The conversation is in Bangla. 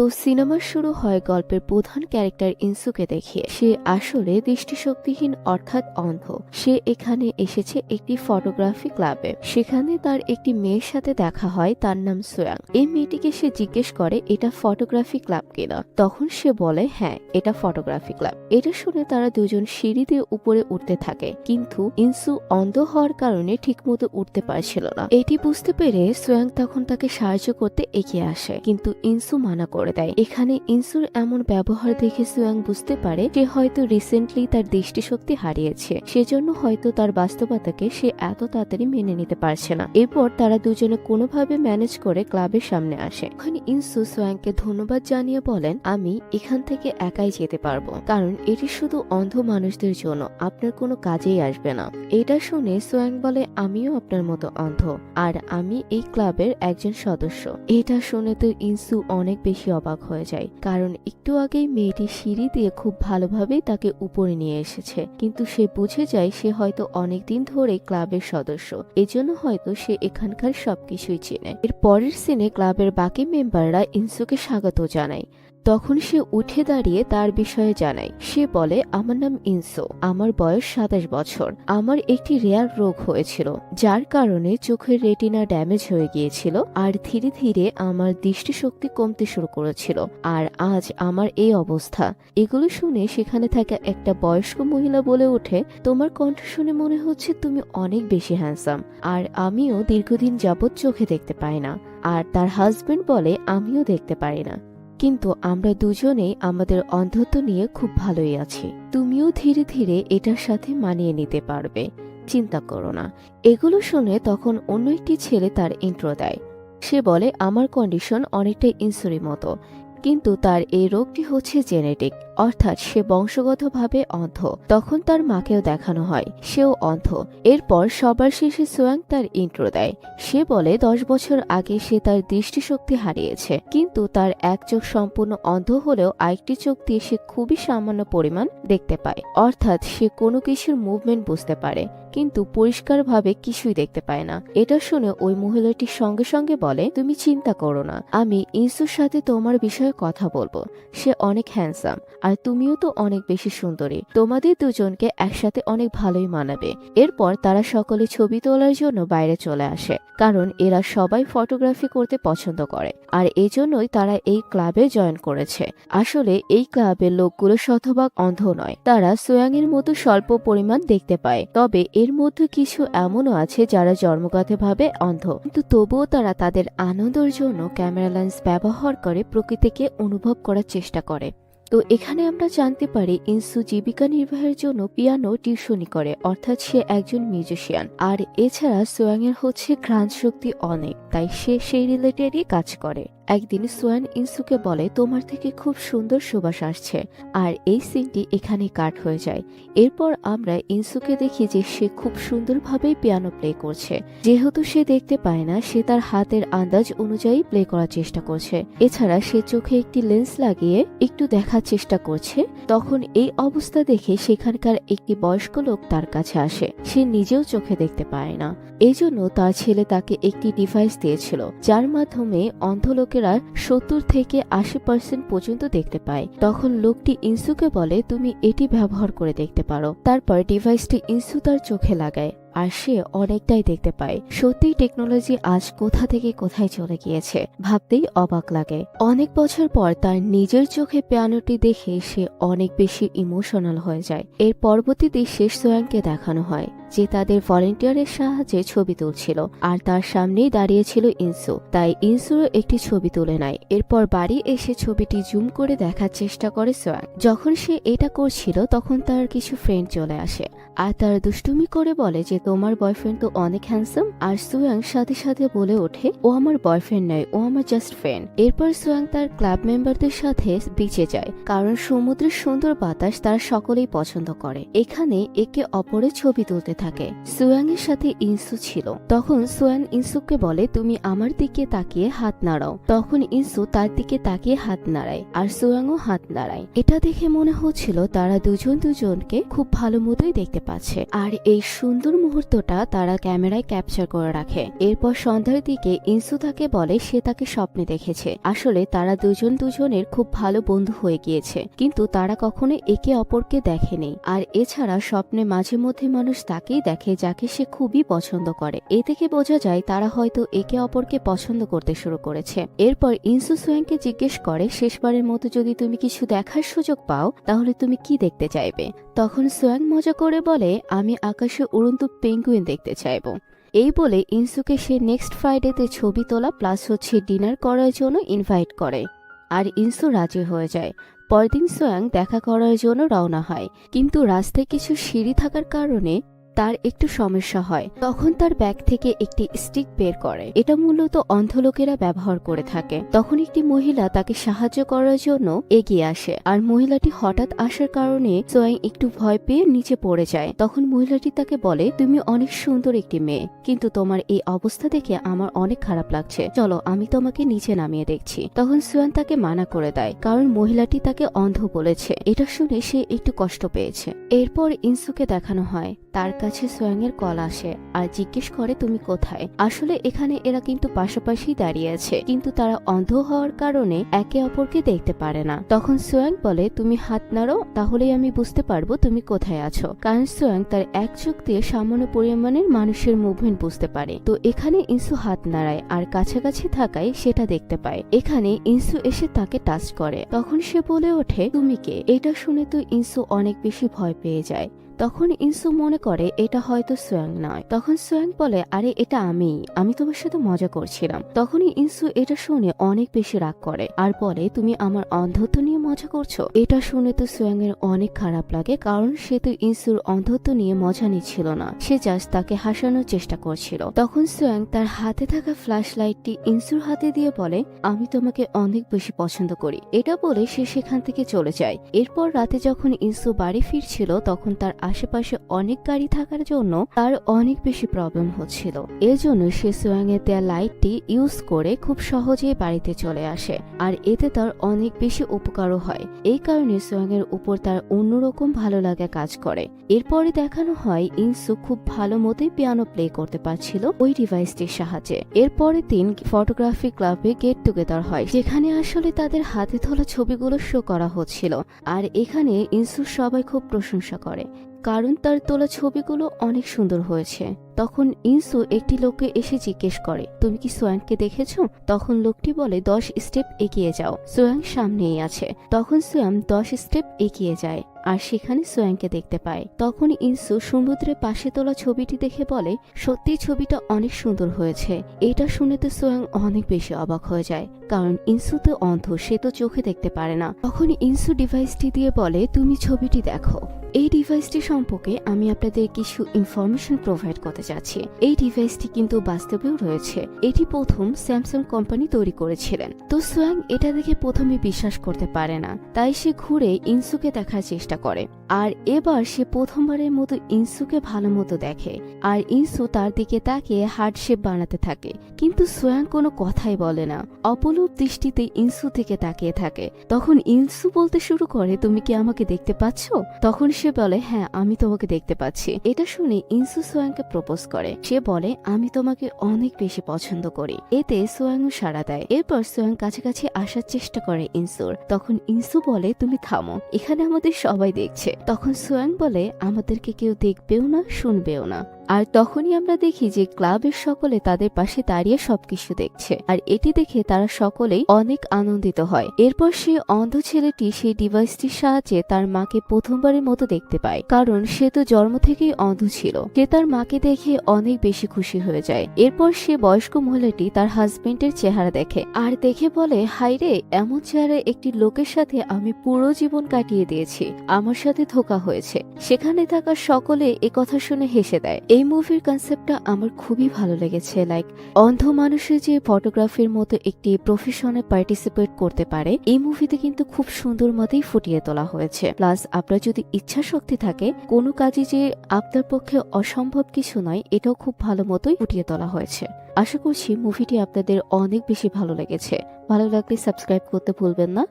তো সিনেমা শুরু হয় গল্পের প্রধান ক্যারেক্টার ইনসুকে দেখিয়ে সে আসলে দৃষ্টিশক্তিহীন অর্থাৎ অন্ধ। সে এখানে এসেছে একটি ফটোগ্রাফি ক্লাবে। সেখানে তার একটি মেয়ের সাথে দেখা হয়, তার নাম সোয়াং। এই মেয়েটিকে সে জিজ্ঞেস করে, এটা ফটোগ্রাফি ক্লাব কিনা? তখন সে বলে হ্যাঁ এটা ফটোগ্রাফি ক্লাব। এটা শুনে তারা দুজন সিঁড়ি দিয়ে উপরে উঠতে থাকে। কিন্তু ইনসু অন্ধ হওয়ার কারণে ঠিকমতো উঠতে পারছিল না। এটি বুঝতে পেরে সোয়াং তখন তাকে সাহায্য করতে এগিয়ে আসে। কিন্তু ইনসু মানা করে দেয়। এখানে ইনসুর এমন ব্যবহার দেখে সোয়াং বুঝতে পারে সে হয়তো রিসেন্টলি তার দৃষ্টিশক্তি হারিয়েছে। সেজন্য হয়তো তার বাস্তবতাকে সে এত তাড়াতাড়ি মেনে নিতে পারছে না। এরপর তারা দুজনে কোনোভাবে ম্যানেজ করে ক্লাবের সামনে আসে। ওখানে ইনসু সোয়াংকে ধন্যবাদ জানিয়ে বলেন, আমি এখান থেকে একাই যেতে পারব। কারণ এটি শুধু অন্ধ মানুষদের জন্য। আপনার কোনো কাজেই আসবে না। এটা শুনে সোয়াং বলে, আমিও আপনার মতো অন্ধ। আর আমি এই ক্লাবের একজন সদস্য। এটা শুনে তো ইনসু অনেক বেশি অবাক হয়ে যায়। কারণ একটু আগেই মেয়েটি সিঁড়ি দিয়ে খুব ভালোভাবেই তাকে উপরে নিয়ে এসেছে। কিন্তু সে বুঝে যায় সে হয়তো অনেকদিন ধরে ক্লাবের সদস্য। এজন্য হয়তো সে এখানকার সবকিছুই চেনে। এর পরের সিনে ক্লাবের বাকি মেম্বাররা ইনসুকে স্বাগত জানায়। তখন সে উঠে দাঁড়িয়ে তার বিষয়ে জানায়। সে বলে, আমার নাম ইনসো। আমার বয়স সাতাশ বছর। আমার একটি রেয়ার রোগ হয়েছিল, যার কারণে চোখের রেটিনা ড্যামেজ হয়ে গিয়েছিল আর ধীরে ধীরে আমার দৃষ্টিশক্তি কমতে শুরু করেছিল। আর আজ আমার এই অবস্থা। এগুলো শুনে সেখানে থাকা একটা বয়স্ক মহিলা বলে ওঠে, তোমার কণ্ঠ শুনে মনে হচ্ছে তুমি অনেক বেশি হ্যান্ডসাম। আর আমিও দীর্ঘদিন যাবৎ চোখে দেখতে পাই না। আর তার হাজবেন্ড বলে, আমিও দেখতে পারি না। কিন্তু আমরা দুজনেই আমাদের অন্ধত্ব নিয়ে খুব ভালোই আছি। তুমিও ধীরে ধীরে এটার সাথে মানিয়ে নিতে পারবে। চিন্তা করো না। এগুলো শুনে তখন অন্য একটি ছেলে তার ইন্ট্রো দেয়। সে বলে, আমার কন্ডিশন অনেকটা ইনসুরি মতো। কিন্তু তার এই রোগটি হচ্ছে জেনেটিক অর্থাৎ সে বংশগতভাবে অন্ধ। তখন তার মাকেও দেখানো হয়। সেও অন্ধ। এরপর সবার শেষে সোয়াং তার ইন্ট্রো দেয়। সে বলে, দশ বছর আগে সে তার দৃষ্টিশক্তি হারিয়েছে। কিন্তু তার এক চোখ সম্পূর্ণ অন্ধ হলেও আরেকটি চোখ দিয়ে সে খুবই সামান্য পরিমাণ দেখতে পায়। অর্থাৎ সে কোনো কিছুর মুভমেন্ট বুঝতে পারে, কিন্তু পরিষ্কারভাবে কিছুই দেখতে পায় না। এটা শুনে ওই মহিলাটি সঙ্গে সঙ্গে বলে, তুমি চিন্তা করো না। আমি ইনসুর সাথে তোমার বিষয়ে কথা বলব। সে অনেক হ্যান্ডসাম আর তুমিও তো অনেক বেশি সুন্দরী। তোমাদের দুজনকে একসাথে অনেক ভালোই মানাবে। এরপর তারা সকলে ছবি তোলার জন্য বাইরে চলে আসে, কারণ এরা সবাই ফটোগ্রাফি করতে পছন্দ করে। আর এজন্যই তারা এই ক্লাবে জয়েন করেছে। আসলে এই ক্লাবের লোকগুলো শতভাগ অন্ধ নয়। তারা সোয়াং এর মতো স্বল্প পরিমাণ দেখতে পায়। তবে এর মধ্যে কিছু এমনও আছে যারা জন্মগতভাবে অন্ধ। কিন্তু তবুও তারা তাদের আনন্দের জন্য ক্যামেরা লেন্স ব্যবহার করে প্রকৃতিকে অনুভব করার চেষ্টা করে। তো এখানে আমরা জানতে পারি ইনসু জীবিকা নির্বাহের জন্য পিয়ানো টিউশনি করে, অর্থাৎ সে একজন মিউজিশিয়ান। আর এছাড়া সোয়াং এর হচ্ছে ঘ্রাণ শক্তি অনেক, তাই সে সেই রিলেটেডই কাজ করে। একদিন সোয়ান ইনসুকে বলে, তোমার থেকে খুব সুন্দর সুবাস আসছে। আর এই সিনটি এখানে কাট হয়ে যায়। এরপর আমরা ইনসুকে দেখি যে সে খুব সুন্দরভাবেই পিয়ানো প্লে করছে। যেহেতু সে দেখতে পায় না, সে তার হাতের আন্দাজ অনুযায়ী প্লে করার চেষ্টা করছে। এছাড়া সে চোখে একটি লেন্স লাগিয়ে একটু দেখার চেষ্টা করছে, তখন এই অবস্থা দেখে সেখানকার একটি বয়স্ক লোক তার কাছে আসে। সে নিজেও চোখে দেখতে পায় না। এই জন্য তার ছেলে তাকে একটি ডিভাইস দিয়েছিল, যার মাধ্যমে অন্ধ লোকেরা সত্তর থেকে আশি পার্সেন্ট পর্যন্ত দেখতে পায়। তখন লোকটি ইনসুকে বলে, তুমি এটি ব্যবহার করে দেখতে পারো। তারপর ডিভাইসটি ইনসু তার চোখে লাগায়। আর সে অনেকটাই দেখতে পায়। সত্যিই টেকনোলজি আজ কোথা থেকে কোথায় চলে গিয়েছে, ভাবতেই অবাক লাগে। অনেক বছর পর তার নিজের চোখে পিয়ানোটি দেখে সে অনেক বেশি ইমোশনাল হয়ে যায়। এর পরবর্তীতে শেষ সোয়াংকে দেখানো হয়। যে তাদের ভলেন্টিয়ারের সাহায্যে ছবি তুলছিল, আর তার সামনেই দাঁড়িয়েছিল ইনসু। তাই ইনসুরও একটি ছবি তুলে নেয়। এরপর বাড়ি এসে ছবিটি জুম করে দেখার চেষ্টা করে সোয়াং যখন সে এটা করছিল, তখন তার কিছু ফ্রেন্ড চলে আসে, আর তার দুষ্টুমি করে বলে যে, তোমার বয়ফ্রেন্ড তো অনেক হ্যান্ডসাম আর সুয়াং সাথে সাথে বলে ওঠে, ও আমার বয়ফ্রেন্ড নয়, ও আমার জাস্ট ফ্রেন্ড এরপর সুয়াং তার ক্লাব মেম্বারদের সাথে বিচে যায়, কারণ সমুদ্রের সুন্দর বাতাস তার সকলেই পছন্দ করে। এখানে একে অপরের ছবি তুলতে থাকে। সুয়াং এর সাথে ইনসু ছিল। তখন সুয়ান ইনসুকে বলে, তুমি আমার দিকে তাকিয়ে হাত নাড়াও। তখন ইনসু তার দিকে তাকিয়ে হাত নাড়ায় আর সুয়াংও হাত নাড়ায়। এটা দেখে মনে হচ্ছিল তারা দুজন দুজনকে খুব ভালো মতোই দেখতে পাচ্ছে। আর এই সুন্দর মুহূর্তটা তারা ক্যামেরায় ক্যাপচার করে রাখে। এরপর সন্ধ্যার দিকে ইনসু তাকে বলে, সে তাকে স্বপ্নে দেখেছে। আসলে তারা দুজন দুজনের খুব ভালো বন্ধু হয়ে গিয়েছে। কিন্তু তারা কখনো একে অপরকে দেখেনি। আর এছাড়া স্বপ্নে মাঝে মধ্যে মানুষ তাকেই দেখে যাকে সে খুবই পছন্দ করে। এ থেকে বোঝা যায় তারা হয়তো একে অপরকে পছন্দ করতে শুরু করেছে। এরপর ইনসু সোয়াংকে জিজ্ঞেস করে, শেষবারের মতো যদি তুমি কিছু দেখার সুযোগ পাও, তাহলে তুমি কি দেখতে চাইবে? তখন সোয়াং মজা করে বলে, আমি আকাশে উড়ন্ত পেঙ্গুইন দেখতে চাইব। এই বলে ইনসুকে সে নেক্সট ফ্রাইডেতে ছবি তোলা প্লাস হচ্ছে ডিনার করার জন্য ইনভাইট করে। আর ইনসু রাজি হয়ে যায়। পরদিন সোয়াং দেখা করার জন্য রওনা হয়। কিন্তু রাস্তায় কিছু সিঁড়ি থাকার কারণে তার একটু সমস্যা হয়। তখন তার ব্যাগ থেকে একটি স্টিক বের করে। এটা মূলত অন্ধ লোকেরা ব্যবহার করে থাকে। তখন একটি মহিলা তাকে সাহায্য করার জন্য এগিয়ে আসে। আর মহিলাটি হঠাৎ আসার কারণে সোয়াং একটু ভয় পেয়ে নিচে পড়ে যায়। তখন মহিলাটি তাকে বলে, তুমি অনেক সুন্দর একটি মেয়ে, কিন্তু তোমার এই অবস্থা দেখে আমার অনেক খারাপ লাগছে। চলো, আমি তোমাকে নিচে নামিয়ে দেখছি। তখন সোয়ান তাকে মানা করে দেয়, কারণ মহিলাটি তাকে অন্ধ বলেছে। এটা শুনে সে একটু কষ্ট পেয়েছে। এরপর ইনসুকে দেখানো হয়, তার কাছে সোয়াং এর কল আসে আর জিজ্ঞেস করে, তুমি কোথায়? আসলে এখানে এরা কিন্তু পাশাপাশি দাঁড়িয়ে আছে, কিন্তু তারা অন্ধ হওয়ার কারণে একে অপরকে দেখতে পারে না। তখন সোয়াং বলে, তুমি হাত নাড়ো, তাহলেই আমি বুঝতে পারব তুমি কোথায় আছো। কারণ সোয়াং তার এক চোখ দিয়ে সামান্য পরিমাণের মানুষের মুভমেন্ট বুঝতে পারে। তো এখানে ইনসু হাত নাড়ায় আর কাছাকাছি থাকায় সেটা দেখতে পায়। এখানে ইনসু এসে তাকে টাচ করে। তখন সে বলে ওঠে, তুমি কে? এটা শুনে তো ইনসু অনেক বেশি ভয় পেয়ে যায়। তখন ইনসু মনে করে, এটা হয়তো সোয়াং নয়। তখন সোয়াং বলে, আরে, এটা আমি। আমি তোমার সাথে মজা করছিলাম। তখনই ইনসু এটা শুনে অনেক বেশি রাগ করে। আর বলে, তুমি আমার অন্ধত্ব নিয়ে মজা করছ? এটা শুনে তো সোয়াং এর অনেক খারাপ লাগে, কারণ সে তো ইনসুর অন্ধত্ব নিয়ে মজা নিচ্ছিল না। সে জাস্ট তাকে হাসানোর চেষ্টা করছিল। তখন সোয়াং তার হাতে থাকা ফ্ল্যাশ লাইটটি ইনসুর হাতে দিয়ে বলে, আমি তোমাকে অনেক বেশি পছন্দ করি। এটা বলে সে সেখান থেকে চলে যায়। এরপর রাতে যখন ইনসু বাড়ি ফিরছিল, তখন তার আশেপাশে অনেক গাড়ি থাকার জন্য তার অনেক বেশি প্রবলেম হচ্ছিল। এর জন্য সে সোয়াং এর দেয়া লাইটটি ইউজ করে খুব সহজেই বাড়িতে চলে আসে, আর এতে তার অনেক বেশি উপকারও হয়। এই কারণে সোয়াং এর উপর তার অন্যরকম ভালো লাগা কাজ করে। এরপরে দেখানো হয়, ইনসু খুব ভালো মতোই পিয়ানো প্লে করতে পারছিল ওই ডিভাইসটির সাহায্যে। এরপরে দিন ফটোগ্রাফি ক্লাবে গেট টুগেদার হয়, যেখানে আসলে তাদের হাতে তোলা ছবিগুলো শো করা হচ্ছিল, আর এখানে ইনসু সবাই খুব প্রশংসা করে। কারণ তার তোলা ছবিগুলো অনেক সুন্দর হয়েছে। তখন ইনসু একটি লোককে এসে জিজ্ঞেস করে, তুমি কি সোয়াংকে দেখেছ? তখন লোকটি বলে, দশ স্টেপ এগিয়ে যাও, সোয়াং সামনেই আছে। তখন সোয়াম দশ স্টেপ এগিয়ে যায় আর সেখানে সোয়াংকে দেখতে পায়। তখন ইনসু সমুদ্রের পাশে তোলা ছবিটি দেখে বলে সত্যি ছবিটা অনেক সুন্দর হয়েছে। এটা শুনে তো সোয়াং অনেক বেশি অবাক হয়ে যায়, কারণ ইনসু তো অন্ধ, সে তো চোখে দেখতে পারে না। তখন ইনসু ডিভাইসটি দিয়ে বলে, তুমি ছবিটি দেখো। এই ডিভাইসটি সম্পর্কে আমি আপনাদের কিছু ইনফরমেশন প্রোভাইড করতে চাচ্ছি এই ডিভাইসটি কিন্তু বাস্তবেও রয়েছে। এটি প্রথম স্যামসাং কোম্পানি তৈরি করেছিলেন। তো সোয়াং এটা দেখে প্রথমে বিশ্বাস করতে পারে না। তাই সে ঘুরে ইনসুকে দেখার চেষ্টা করে। আর এবার সে প্রথমবারের মতো ইনসুকে ভালো মতো দেখে। আর ইনসু তার দিকে তাকিয়ে হার্ট শেপ বানাতে থাকে। কিন্তু সোয়াং কোনো কথাই বলে না। অপলুপ দৃষ্টিতে ইনসু থেকে তাকিয়ে থাকে। তখন ইনসু বলতে শুরু করে, তুমি কি আমাকে দেখতে পাচ্ছ? তখন সে বলে হ্যাঁ আমি তোমাকে দেখতে পাচ্ছি। এটা শুনে ইনসু সোয়াংকে প্রপোজ করে। সে বলে, আমি তোমাকে অনেক বেশি পছন্দ করি। এতে সোয়াংও সাড়া দেয়। এরপর সোয়াং কাছাকাছি আসার চেষ্টা করে ইনসুর। তখন ইনসু বলে, তুমি থামো, এখানে আমাদের সবাই দেখছে। তখন সোয়াং বলে, আমাদেরকে কেউ দেখবেও না, শুনবেও না। আর তখনই আমরা দেখি যে ক্লাবের সকলে তাদের পাশে দাঁড়িয়ে সবকিছু দেখছে। আর এটি দেখে তারা সকলেই অনেক আনন্দিত হয়। এরপর সে অন্ধ ছেলেটি সেই ডিভাইসটির সাহায্যে তার মাকে প্রথমবারের মতো দেখতে পায়। কারণ সে তো জন্ম থেকেই অন্ধ ছিল। সে তার মাকে দেখে অনেক বেশি খুশি হয়ে যায়। এরপর সে বয়স্ক মহিলাটি তার হাজবেন্ডের চেহারা দেখে। আর দেখে বলে হাইরে এমন চেহারা একটি লোকের সাথে আমি পুরো জীবন কাটিয়ে দিয়েছি। আমার সাথে ধোকা হয়েছে। সেখানে থাকা সকলে কথা শুনে হেসে দেয়। এই মুভির কনসেপ্টটা আমার খুবই ভালো লেগেছে লাইক অন্ধ মানুষের যে ফটোগ্রাফির মতো একটি প্রফেশনে পার্টিসিপেট করতে পারে, এই মুভিতে কিন্তু খুব সুন্দর মতেই ফুটিয়ে তোলা হয়েছে। প্লাস আপনার যদি ইচ্ছা শক্তি থাকে, কোনো কাজে যে আপনার পক্ষে অসম্ভব কিছু নয়, এটাও খুব ভালো মতোই ফুটিয়ে তোলা হয়েছে। আশা করছি মুভিটি আপনাদের অনেক বেশি ভালো লেগেছে। ভালো লাগলে সাবস্ক্রাইব করতে ভুলবেন না।